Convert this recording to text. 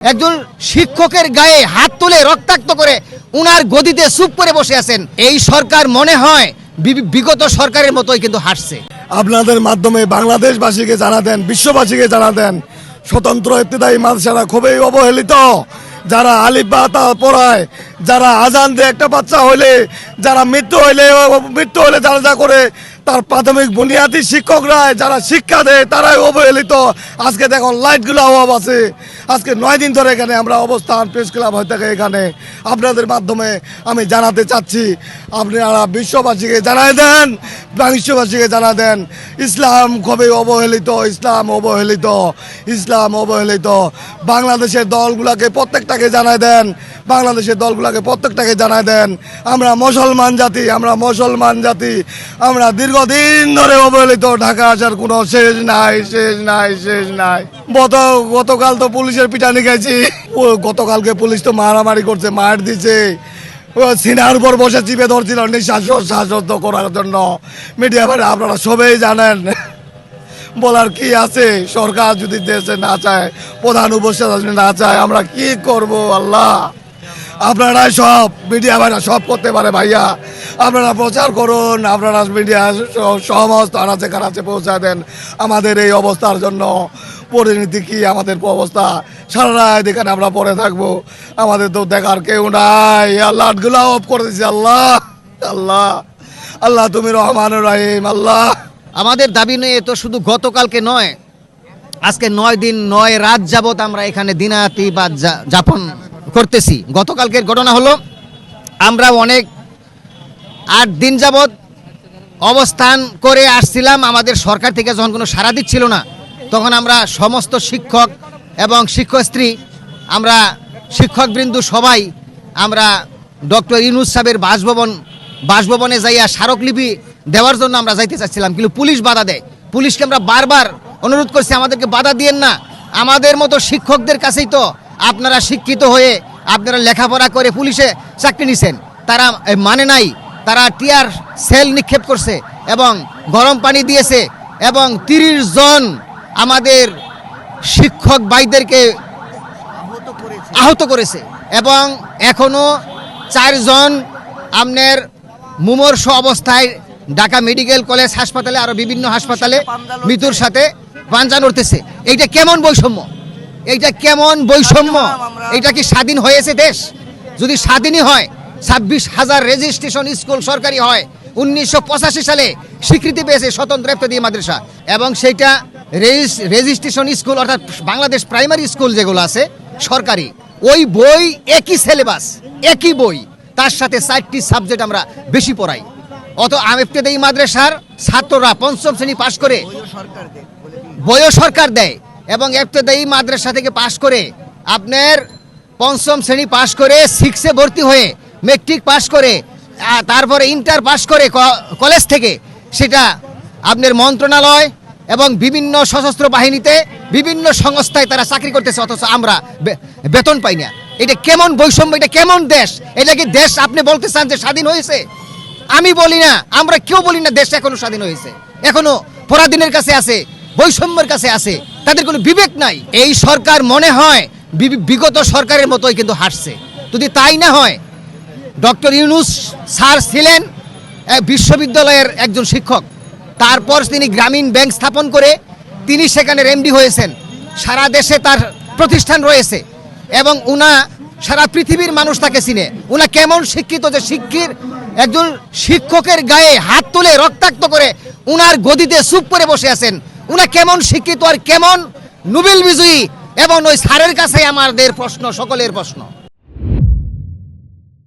একজন শিক্ষকের গায়ে হাত তুলে রক্তাক্ত করে উনার গদিতে চুপ করে বসে আছেন। এই সরকার মনে হয় বিগত সরকারের মতোই কিন্তু হাসছে আপনাদের মাধ্যমে বাংলাদেশবাসীকে জানা দেন বিশ্ববাসীকে জানা দেন স্বতন্ত্র ইত্তেদায়ী মাদ্রাসারা খুবই অবহেলিত। যারা আলিফ বা তা পড়ায়, যারা আজান দিয়ে একটা বাচ্চা হইলে, যারা মৃত্যু হইলে মৃত্যু হইলে যারা যা করে তার প্রাথমিক বুনিয়াদী শিক্ষকরা যারা শিক্ষা দেয়, তারাই অবহেলিত। আজকে দেখুন লাইটগুলো অভাব আছে। আজকে নয় দিন ধরে এখানে আমরা অবস্থান, প্রেস ক্লাব হয়ে থাকে এখানে। আপনাদের মাধ্যমে আমি জানাতে চাচ্ছি, আপনারা বিশ্ববাসীকে জানাই দেন, বিশ্ববাসীকে জানা দেন, ইসলাম খুবই অবহেলিত, ইসলাম অবহেলিত ইসলাম অবহেলিত। বাংলাদেশের দলগুলোকে প্রত্যেকটাকে জানাই দেন, বাংলাদেশের দলগুলোকে প্রত্যেকটাকে জানাই দেন। আমরা মুসলমান জাতি, আমরা মুসলমান জাতি, আমরা দীর্ঘদিন ধরে অবহেলিত, ঢাকা আসার কোনো শেষ নাই শেষ নাই শেষ নাই। গত, গতকাল তো পুলিশের পিটানি গেছি ও, গতকালকে পুলিশ তো মারামারি করছে, মার দিছে। সিনার উপর বসে চিপে ধরছিল নিঃশ্বাস শ্বাসরুদ্ধ করার জন্য। মিডিয়া ভাই আপনারা সবাই জানেন। বলার কি আছে? সরকার যদি দেশে না চায়, প্রধান উপস্থিত না চায়, আমরা কি করব, আল্লাহ? আপনারা সব মিডিয়া ভাইরা সব করতে পারে ভাইয়া। আপনারা প্রচার করুন, আপনারা মিডিয়া সমস্ত আনাচে কানাচে পৌঁছা দেন। আমাদের এই অবস্থার জন্য পরিণতি কি, আমাদের অবস্থা? সারা রাত এখানে আমরা পড়ে থাকব। আমাদের তো দেখার কেউ নাই। লাটগুলো অফ করে দিছি আল্লাহ আল্লাহ। আল্লাহ, তুমি রহমান রাহিম, আল্লাহ। আমাদের দাবি নিয়ে তো শুধু গতকালকে নয়, আজকে নয় দিন, নয় রাত যাবত আমরা এখানে দিনাতি বা যাপন করতেছি। গতকালকের ঘটনা হলো, আমরা অনেক আট দিন যাবৎ অবস্থান করে আসছিলাম। আমাদের সরকার থেকে যখন কোনো সাড়া দিচ্ছিল না, তখন আমরা সমস্ত শিক্ষক এবং শিক্ষয়িত্রী, আমরা শিক্ষকবৃন্দু সবাই, আমরা ডক্টর ইউনুস সাহেবের বাসভবন, বাসভবনে যাইয়া স্মারকলিপি দেওয়ার জন্য আমরা যাইতে চাচ্ছিলাম। কিন্তু পুলিশ বাধা দেয়। পুলিশকে আমরা বারবার অনুরোধ করছি, আমাদেরকে বাধা দিয়েন না। আমাদের মতো শিক্ষকদের কাছেই তো আপনারা শিক্ষিত হয়ে আপনারা লেখাপড়া করে পুলিশে চাকরি নিছেন। তারা মানে নাই। তারা টিয়ার সেল নিক্ষেপ করছে এবং গরম পানি দিয়েছে এবং তিরিশ জন আমাদের শিক্ষক ভাইদেরকে আহত করেছে এবং এখনও চারজন আপনার মুমর্ষ অবস্থায় ঢাকা মেডিকেল কলেজ হাসপাতালে আরও বিভিন্ন হাসপাতালে মৃত্যুর সাথে পাঞ্জা নড়তেছে। এইটা কেমন বৈষম্য? এইটা কেমন বৈষম্য? এটা কি স্বাধীন হয়েছে দেশ? যদি স্বাধীনই হয় ছাব্বিশ হাজার রেজিস্ট্রেশন স্কুল সরকারি হয় উনিশশো পঁচাশি সালে স্বীকৃতি পেয়েছে স্বতন্ত্র দিয়ে মাদ্রাসা। এবং সেইটা রেজিস- রেজিস্ট্রেশন স্কুল অর্থাৎ বাংলাদেশ প্রাইমারি স্কুল যেগুলো আছে সরকারি। ওই বই একই সিলেবাস একই বই। তার সাথে চারটি সাবজেক্ট আমরা বেশি পড়াই। অত আমেফতেদেই মাদ্রাসার ছাত্ররা পঞ্চম শ্রেণি পাশ করে বইও সরকার দেয়। এবং এফতেদায়ী মাদ্রাসা থেকে পাশ করে আপনার পঞ্চম শ্রেণি পাশ করে সিক্সে ভর্তি হয়ে মেট্রিক পাশ করে তারপরে ইন্টার পাশ করে কলেজ থেকে সেটা আপনার মন্ত্রণালয় এবং বিভিন্ন সশস্ত্র বাহিনীতে বিভিন্ন সংস্থায় তারা চাকরি করতেছে, অথচ আমরা বেতন পাই না। এটা কেমন বৈষম্য, এটা কেমন দেশ? এটা কি দেশ আপনি বলতে চান যে স্বাধীন হয়েছে? আমি বলি না, আমরা কেউ বলি না দেশ এখনও স্বাধীন হয়েছে। এখনও পরাধীনের কাছে আছে, বৈষম্যের কাছে আছে। তাদের কোনো বিবেক নাই। এই সরকার মনে হয় বিগত সরকারের মতোই কিন্তু হাসছে যদি তাই না হয়, ডক্টর ইউনুস স্যার ছিলেন বিশ্ববিদ্যালয়ের একজন শিক্ষক। তারপর তিনি গ্রামীণ ব্যাংক স্থাপন করে তিনি সেখানে এমডি হয়েছেন। সারা দেশে তার প্রতিষ্ঠান রয়েছে এবং উনা সারা পৃথিবীর মানুষ তাকে চিনে। উনা কেমন শিক্ষিত যে শিক্ষির একজন শিক্ষকের গায়ে হাত তুলে রক্তাক্ত করে উনার গদিতে চুপ করে বসে আছেন। উনা কেমন শিক্ষিত আর কেমন নোবেল বিজয়ী? এবং ওই স্যারের কাছে আমাদের প্রশ্ন, সকলের প্রশ্ন।